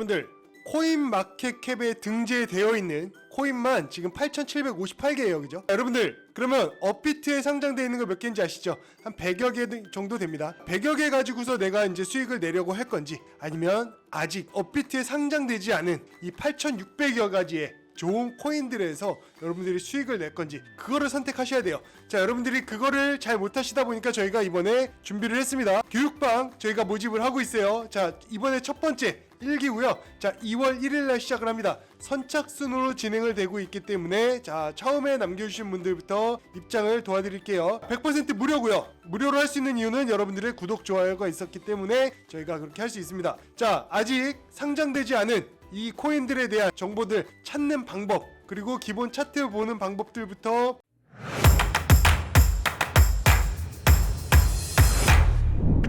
여러분들 코인 마켓캡에 등재되어 있는 코인만 지금 8,758개예요. 그죠? 여러분들 그러면 업비트에 상장되어 있는 거 몇 개인지 아시죠? 한 100여 개 정도 됩니다. 100여 개 가지고서 내가 이제 수익을 내려고 할 건지 아니면 아직 업비트에 상장되지 않은 이 8,600여 가지의 좋은 코인들에서 여러분들이 수익을 낼 건지 그거를 선택하셔야 돼요. 자, 여러분들이 그거를 잘 못하시다 보니까 저희가 이번에 준비를 했습니다. 교육방 저희가 모집을 하고 있어요. 자, 이번에 첫 번째 1기고요. 자, 2월 1일 날 시작을 합니다. 선착순으로 진행을 되고 있기 때문에 자, 처음에 남겨 주신 분들부터 입장을 도와드릴게요. 100% 무료고요. 무료로 할 수 있는 이유는 여러분들의 구독, 좋아요가 있었기 때문에 저희가 그렇게 할 수 있습니다. 자, 아직 상장되지 않은 이 코인들에 대한 정보들 찾는 방법 그리고 기본 차트 보는 방법들부터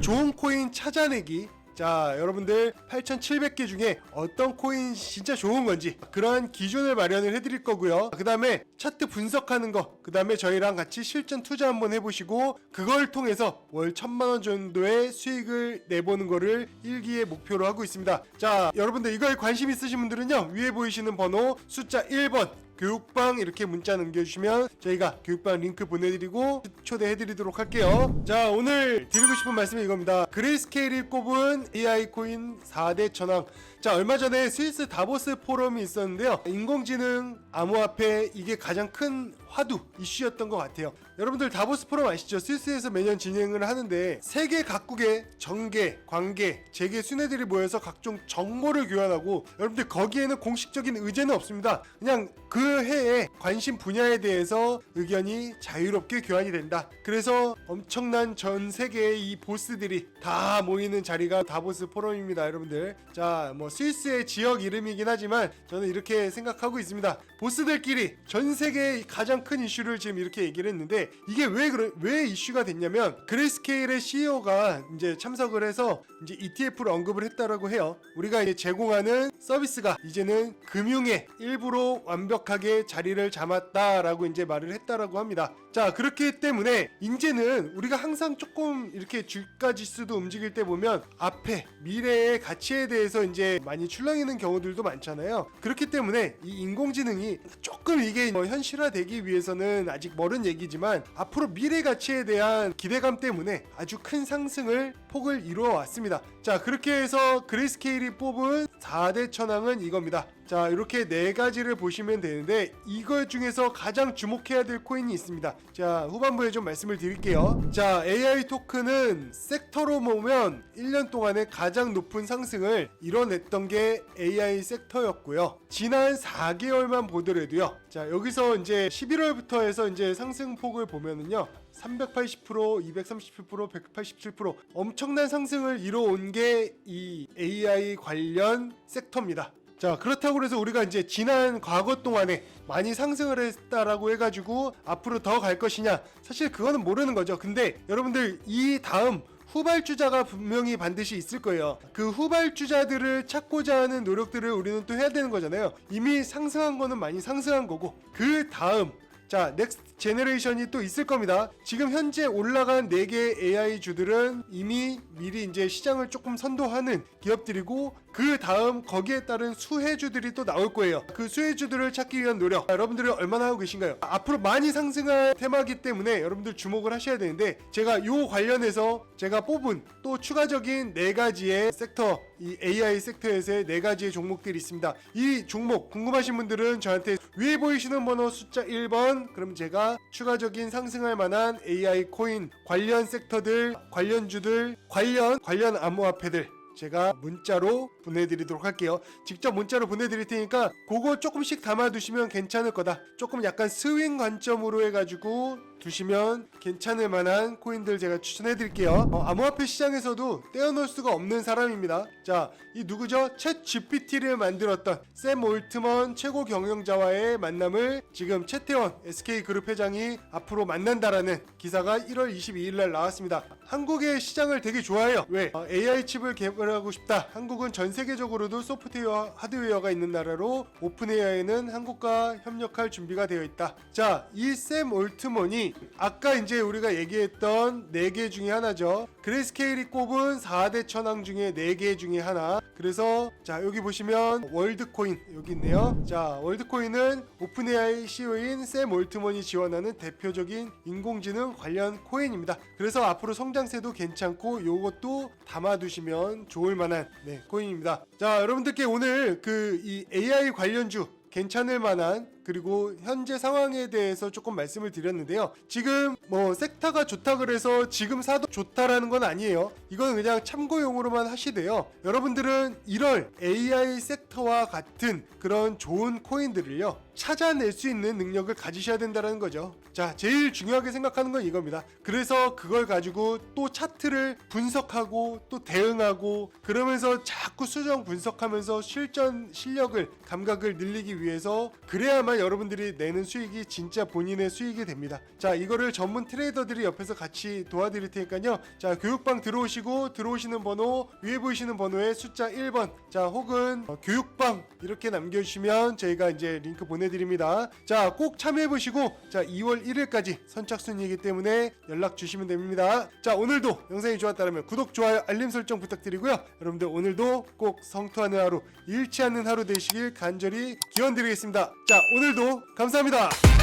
좋은 코인 찾아내기 자 여러분들 8,700개 중에 어떤 코인 진짜 좋은 건지 그러한 기준을 마련을 해드릴 거고요. 그 다음에 차트 분석하는 거 그 다음에 저희랑 같이 실전 투자 한번 해보시고 그걸 통해서 월 천만 원 정도의 수익을 내보는 거를 일기의 목표로 하고 있습니다. 자 여러분들 이거에 관심 있으신 분들은요 위에 보이시는 번호 숫자 1번 교육방 이렇게 문자 남겨주시면 저희가 교육방 링크 보내드리고 초대해드리도록 할게요. 자 오늘 드리고 싶은 말씀이 이겁니다. 그레이스케일이 꼽은 AI 코인 4대 천왕. 자 얼마 전에 스위스 다보스 포럼이 있었는데요. 인공지능 암호화폐 이게 가장 큰 화두 이슈였던 것 같아요. 여러분들 다보스 포럼 아시죠? 스위스에서 매년 진행을 하는데 세계 각국의 정계, 관계, 재계 순회들이 모여서 각종 정보를 교환하고 여러분들 거기에는 공식적인 의제는 없습니다. 그냥 그 해의 관심 분야에 대해서 의견이 자유롭게 교환이 된다. 그래서 엄청난 전 세계의 이 보스들이 다 모이는 자리가 다보스 포럼입니다, 여러분들. 자, 뭐 스위스의 지역 이름이긴 하지만 저는 이렇게 생각하고 있습니다. 보스들끼리 전 세계의 가장 큰 이슈를 지금 이렇게 얘기를 했는데 이게 왜 그래, 왜 이슈가 됐냐면 그레이스케일의 CEO가 이제 참석을 해서 이제 ETF를 언급을 했다라고 해요. 우리가 이제 제공하는 서비스가 이제는 금융의 일부로 완벽하게 자리를 잡았다라고 이제 말을 했다라고 합니다. 자 그렇기 때문에 이제는 우리가 항상 조금 이렇게 주가 지수도 움직일 때 보면 앞에 미래의 가치에 대해서 이제 많이 출렁이는 경우들도 많잖아요. 그렇기 때문에 이 인공지능이 조금 이게 뭐 현실화되기 위해서는 아직 멀은 얘기지만 앞으로 미래 가치에 대한 기대감 때문에 아주 큰 상승을 폭을 이루어 왔습니다. 자 그렇게 해서 그레이스케일이 뽑은 4대 천왕은 이겁니다. 자 이렇게 네 가지를 보시면 되는데 이거 중에서 가장 주목해야 될 코인이 있습니다. 자 후반부에 좀 말씀을 드릴게요. 자 AI 토큰은 섹터로 보면 1년 동안에 가장 높은 상승을 이뤄냈던 게 AI 섹터였고요. 지난 4개월만 보더라도요. 자 여기서 이제 11월부터 해서 이제 상승폭을 보면은요. 380%, 237%, 187% 엄청난 상승을 이뤄온 게 이 AI 관련 섹터입니다. 자 그렇다고 해서 우리가 이제 지난 과거 동안에 많이 상승을 했다라고 해가지고 앞으로 더 갈 것이냐 사실 그거는 모르는 거죠 근데 여러분들 이 다음 후발주자가 분명히 반드시 있을 거예요. 그 후발주자들을 찾고자 하는 노력들을 우리는 또 해야 되는 거잖아요. 이미 상승한 거는 많이 상승한 거고 그 다음 자, 넥스트 제너레이션이 또 있을 겁니다. 지금 현재 올라간 4개 AI 주들은 이미 미리 이제 시장을 조금 선도하는 기업들이고 그 다음 거기에 따른 수혜주들이 또 나올 거예요. 그 수혜주들을 찾기 위한 노력 여러분들이 얼마나 하고 계신가요? 앞으로 많이 상승할 테마기 때문에 여러분들 주목을 하셔야 되는데 제가 요 관련해서 제가 뽑은 또 추가적인 네 가지의 섹터 이 AI 섹터에서의 네 가지의 종목들이 있습니다. 이 종목 궁금하신 분들은 저한테 위에 보이시는 번호 숫자 1번 그럼 제가 추가적인 상승할 만한 AI 코인 관련 섹터들 관련주들 관련 관련 암호화폐들 제가 문자로 보내드리도록 할게요. 직접 문자로 보내드릴 테니까 그거 조금씩 담아두시면 괜찮을 거다. 조금 약간 스윙 관점으로 해가지고 두시면 괜찮을 만한 코인들 제가 추천해 드릴게요. 어, 암호화폐 시장에서도 떼어놓을 수가 없는 사람입니다. 자, 이 누구죠? 챗 GPT를 만들었던 샘 올트먼 최고 경영자와의 만남을 지금 최태원 SK그룹 회장이 앞으로 만난다라는 기사가 1월 22일 날 나왔습니다. 한국의 시장을 되게 좋아해요. 왜? 어, AI 칩을 개발하고 싶다. 한국은 전 세계적으로도 소프트웨어, 하드웨어가 있는 나라로 오픈 AI는 한국과 협력할 준비가 되어 있다. 자, 이 샘 올트먼이 이 아까 이제 우리가 얘기했던 4개 중에 하나죠. 그레이스케일이 꼽은 4대 천왕 중에 4개 중에 하나. 그래서 자 여기 보시면 월드코인 여기 있네요. 자 월드코인은 오픈AI CEO인 샘 올트먼이 지원하는 대표적인 인공지능 관련 코인입니다. 그래서 앞으로 성장세도 괜찮고 요것도 담아두시면 좋을 만한 네, 코인입니다. 자 여러분들께 오늘 그 이 AI 관련주 괜찮을 만한 그리고 현재 상황에 대해서 조금 말씀을 드렸는데요. 지금 뭐 섹터가 좋다 그래서 지금 사도 좋다라는 건 아니에요. 이건 그냥 참고용으로만 하시되요. 여러분들은 1월 AI 섹터와 같은 그런 좋은 코인들을요. 찾아낼 수 있는 능력을 가지셔야 된다는 거죠. 자, 제일 중요하게 생각하는 건 이겁니다. 그래서 그걸 가지고 또 차트를 분석하고 또 대응하고 그러면서 자꾸 수정 분석하면서 실전 실력을 감각을 늘리기 위해서 그래야만 여러분들이 내는 수익이 진짜 본인의 수익이 됩니다. 자, 이거를 전문 트레이더들이 옆에서 같이 도와드릴 테니까요. 자, 교육방 들어오시고 들어오시는 번호 위에 보이시는 번호에 숫자 1번 자, 혹은 어, 교육방 이렇게 남겨 주시면 저희가 이제 링크 보내 드립니다. 자, 꼭 참여해 보시고 자, 2월 1일까지 선착순이기 때문에 연락 주시면 됩니다. 자, 오늘도 영상이 좋았다면 구독, 좋아요, 알림 설정 부탁드리고요. 여러분들 오늘도 꼭 성투하는 하루, 잃지 않는 하루 되시길 간절히 기원드리겠습니다. 자, 오늘도 감사합니다.